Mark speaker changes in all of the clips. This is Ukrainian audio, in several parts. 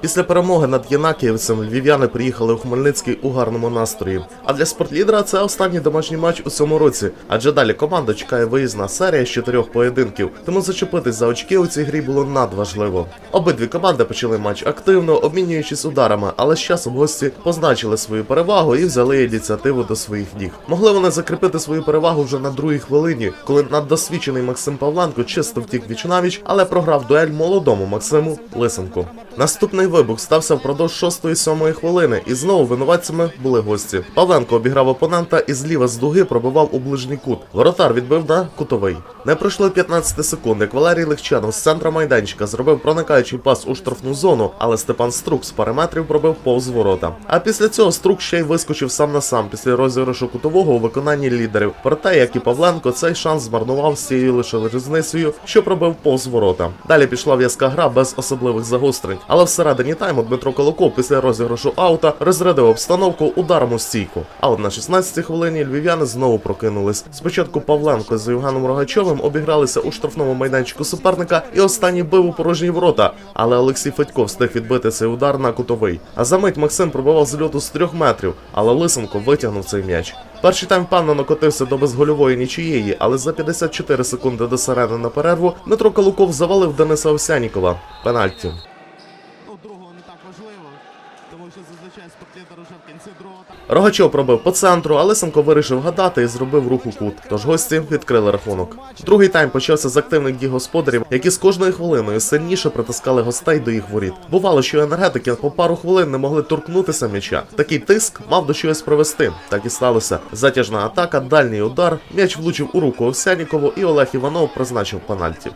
Speaker 1: Після перемоги над Єнакіївцем львів'яни приїхали у Хмельницький у гарному настрої. А для спортлідера це останній домашній матч у цьому році, адже далі команда чекає виїзна серія з чотирьох поєдинків, тому зачепитись за очки у цій грі було надважливо. Обидві команди почали матч активно, обмінюючись ударами, але з часом гості позначили свою перевагу і взяли ініціативу до своїх ніг. Могли вони закріпити свою перевагу вже на другій хвилині, коли наддосвідчений Максим Павленко чисто втік вічнавіч, але програв дуель молодому Максиму Лисенку. Наступний вибух стався впродовж 6-7 хвилини, і знову винуватцями були гості. Павленко обіграв опонента і зліва з дуги пробивав у ближній кут. Воротар відбив на кутовий. Не пройшло 15 секунд, як Валерій Легчанов з центра майданчика зробив проникаючий пас у штрафну зону, але Степан Струк з пари метрів пробив повз ворота. А після цього Струк ще й вискочив сам на сам після розіграшу кутового у виконанні лідерів. Проте, як і Павленко, цей шанс змарнував з цією лише різницею, що пробив повз ворота. Далі пішла в'язка гра без особливих загострень. Але всередині тайму Дмитро Колоков після розіграшу аута розрядив обстановку ударом у стійку. А от на 16-й хвилині львів'яни знову прокинулись. Спочатку Павленко з Євгеном Рогачовим обігралися у штрафному майданчику суперника, і останній бив у порожні ворота. Але Олексій Федько встиг відбити цей удар на кутовий. А за мить Максим пробивав з льоту з трьох метрів, але Лисенко витягнув цей м'яч. Перший тайм впевнено котився до безгольової нічиєї, але за 54 секунди до сирени на перерву Дмитро Калуков завалив Дениса Овсянікова. Пенальті.
Speaker 2: Ну, другого не так важливо, тому що зазвичай спортлітер уже в кінці другого.
Speaker 1: Рогачов пробив по центру, а Лисенко вирішив гадати і зробив рух у кут. Тож гості відкрили рахунок. Другий тайм почався з активних дій господарів, які з кожною хвилиною сильніше притискали гостей до їх воріт. Бувало, що енергетики по пару хвилин не могли торкнутися м'яча. Такий тиск мав до чогось привести. Так і сталося. Затяжна атака, дальній удар. М'яч влучив у руку Овсянікову, і Олег Іванов призначив пенальті.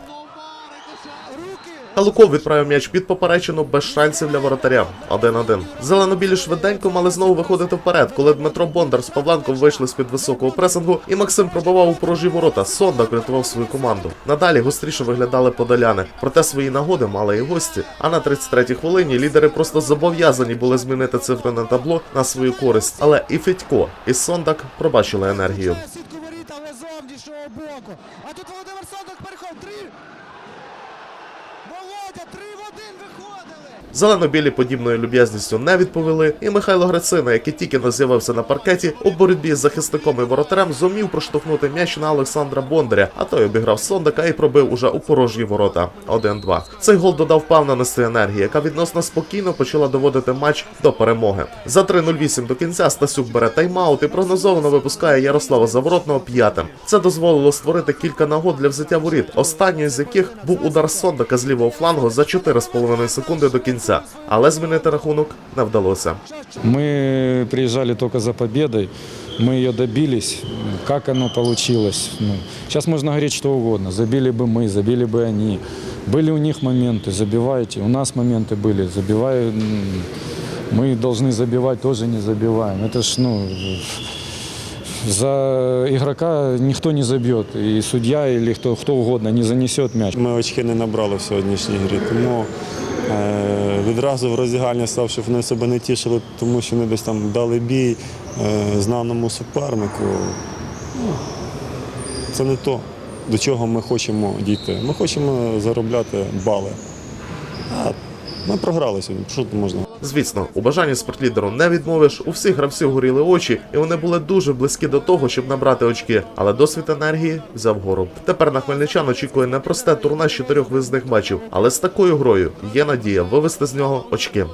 Speaker 1: Галуков відправив м'яч під поперечину без шансів для воротаря. 1-1. Зелено-білі швиденько мали знову виходити вперед, коли Дмитро Бондар з Павленком вийшли з-під високого пресингу, і Максим пробивав у порожі ворота. Сондак рятував свою команду. Надалі гостріше виглядали подоляни. Проте свої нагоди мали і гості. А на 33-й хвилині лідери просто зобов'язані були змінити цифри на табло на свою користь. Але і Федько, і Сондак пробачили енергію.
Speaker 3: А тут Володимир Сондак переход. Три. Reward!
Speaker 1: Зелено-білі подібною люб'язністю не відповіли, і Михайло Грицина, який тільки не з'явився на паркеті, у боротьбі з захисником і воротарем зумів проштовхнути м'яч на Олександра Бондаря, а той обіграв Сондака і пробив уже у порожні ворота. 1-2. Цей гол додав впевненості енергії, яка відносно спокійно почала доводити матч до перемоги. За 3.08 до кінця Стасюк бере тайм-аут і прогнозовано випускає Ярослава Заворотного п'ятим. Це дозволило створити кілька нагод для взяття воріт, останньою з яких був удар Сондака з лівого флангу за 4,5 секунди до кінця. Але змінити рахунок не вдалося.
Speaker 4: Мы приезжали только за победой, мы ее добились. Как оно получилось? Ну, сейчас можно говорить что угодно. Забили бы мы, забили бы они. Были у них моменты, забивайте. У нас моменты были, забиваю. м, Мы должны забивать, тоже не забиваем. Это ж, ну, за игрока никто не забьет. И судья или кто, кто угодно не занесет мяч.
Speaker 5: Ми очки не набрали в сьогоднішній грі, тому е, відразу в роздягальні став, щоб вони себе не тішили, тому що вони десь там дали бій е, знаному супернику. Ну, Це не то, до чого ми хочемо дійти. Ми хочемо заробляти бали. А ми програли сьогодні. Що тут можна?
Speaker 1: Звісно, у бажанні спортлідеру не відмовиш. У всіх гравців горіли очі, і вони були дуже близькі до того, щоб набрати очки. Але досвід енергії взяв гору. Тепер на хмельничан очікує непросте турне з чотирьох визних матчів, але з такою грою є надія вивести з нього очки.